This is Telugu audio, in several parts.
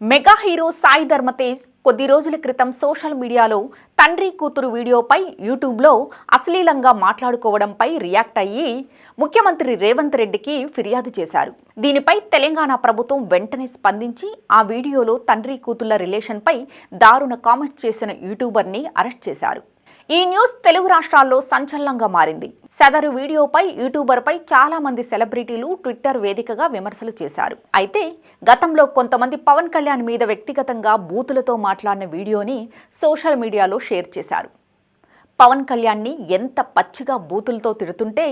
మెగా హీరో సాయి ధర్మతేజ్ కొద్ది రోజుల క్రితం సోషల్ మీడియాలో తండ్రి కూతురు వీడియోపై యూట్యూబ్లో అశ్లీలంగా మాట్లాడుకోవడంపై రియాక్ట్ అయ్యి ముఖ్యమంత్రి రేవంత్ రెడ్డికి ఫిర్యాదు చేశారు. దీనిపై తెలంగాణ ప్రభుత్వం వెంటనే స్పందించి ఆ వీడియోలో తండ్రి కూతుళ్ళ రిలేషన్పై దారుణ కామెంట్ చేసిన యూట్యూబర్ని అరెస్ట్ చేశారు. ఈ న్యూస్ తెలుగు రాష్ట్రాల్లో సంచలనంగా మారింది. సదరు వీడియోపై యూట్యూబర్పై చాలా మంది సెలబ్రిటీలు ట్విట్టర్ వేదికగా విమర్శలు చేశారు. అయితే గతంలో కొంతమంది పవన్ కళ్యాణ్ మీద వ్యక్తిగతంగా బూతులతో మాట్లాడిన వీడియోని సోషల్ మీడియాలో షేర్ చేశారు. పవన్ కళ్యాణ్ని ఎంత పచ్చిగా బూతులతో తిడుతుంటే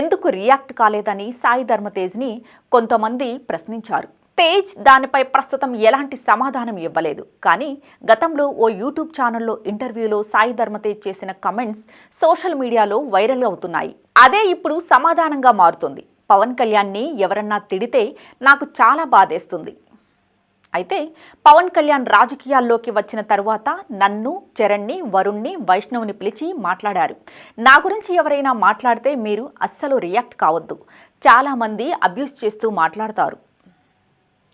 ఎందుకు రియాక్ట్ కాలేదని సాయి ధర్మతేజ్ని కొంతమంది ప్రశ్నించారు. తేజ్ దానిపై ప్రస్తుతం ఎలాంటి సమాధానం ఇవ్వలేదు. కానీ గతంలో ఓ యూట్యూబ్ ఛానల్లో ఇంటర్వ్యూలో సాయి ధర్మతేజ్ చేసిన కమెంట్స్ సోషల్ మీడియాలో వైరల్ అవుతున్నాయి. అదే ఇప్పుడు సమాధానంగా మారుతుంది. పవన్ కళ్యాణ్ని ఎవరన్నా తిడితే నాకు చాలా బాధేస్తుంది. అయితే పవన్ కళ్యాణ్ రాజకీయాల్లోకి వచ్చిన తరువాత నన్ను చరణ్ని వరుణ్ణి వైష్ణవ్ని పిలిచి మాట్లాడారు. నా గురించి ఎవరైనా మాట్లాడితే మీరు అస్సలు రియాక్ట్ కావద్దు. చాలామంది అబ్యూస్ చేస్తూ మాట్లాడతారు.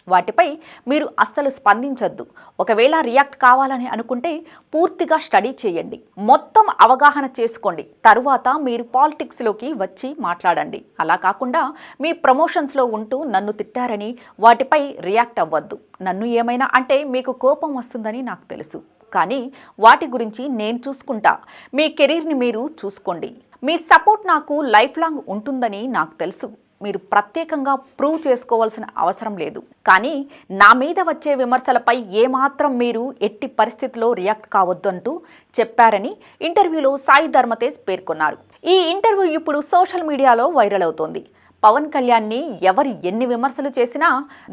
వాటిపై మీరు అస్సలు స్పందించొద్దు. ఒకవేళ రియాక్ట్ కావాలని అనుకుంటే పూర్తిగా స్టడీ చేయండి. మొత్తం అవగాహన చేసుకోండి. తరువాత మీరు పాలిటిక్స్లోకి వచ్చి మాట్లాడండి. అలా కాకుండా మీ ప్రమోషన్స్లో ఉంటూ నన్ను తిట్టారని వాటిపై రియాక్ట్ అవ్వద్దు. నన్ను ఏమైనా అంటే మీకు కోపం వస్తుందని నాకు తెలుసు. కానీ వాటి గురించి నేను చూసుకుంటా. మీ కెరీర్ని మీరు చూసుకోండి. మీ సపోర్ట్ నాకు లైఫ్ లాంగ్ ఉంటుందని నాకు తెలుసు. మీరు ప్రత్యేకంగా ప్రూవ్ చేసుకోవాల్సిన అవసరం లేదు. కానీ నా మీద వచ్చే విమర్శలపై ఏమాత్రం మీరు ఎట్టి పరిస్థితిలో రియాక్ట్ కావద్దు అంటూ చెప్పారని ఇంటర్వ్యూలో సాయి ధర్మతేజ్ పేర్కొన్నారు. ఈ ఇంటర్వ్యూ ఇప్పుడు సోషల్ మీడియాలో వైరల్ అవుతోంది. పవన్ కళ్యాణ్ని ఎవరు ఎన్ని విమర్శలు చేసినా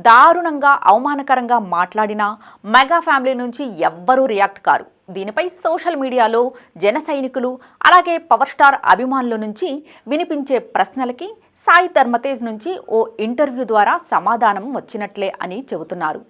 దారుణంగా అవమానకరంగా మాట్లాడినా మెగా ఫ్యామిలీ నుంచి ఎవ్వరూ రియాక్ట్ కారు. దీనిపై సోషల్ మీడియాలో జన సైనికులు అలాగే పవర్ స్టార్ అభిమానుల నుంచి వినిపించే ప్రశ్నలకి సాయి ధర్మతేజ్ నుంచి ఓ ఇంటర్వ్యూ ద్వారా సమాధానం వచ్చినట్లే అని చెబుతున్నారు.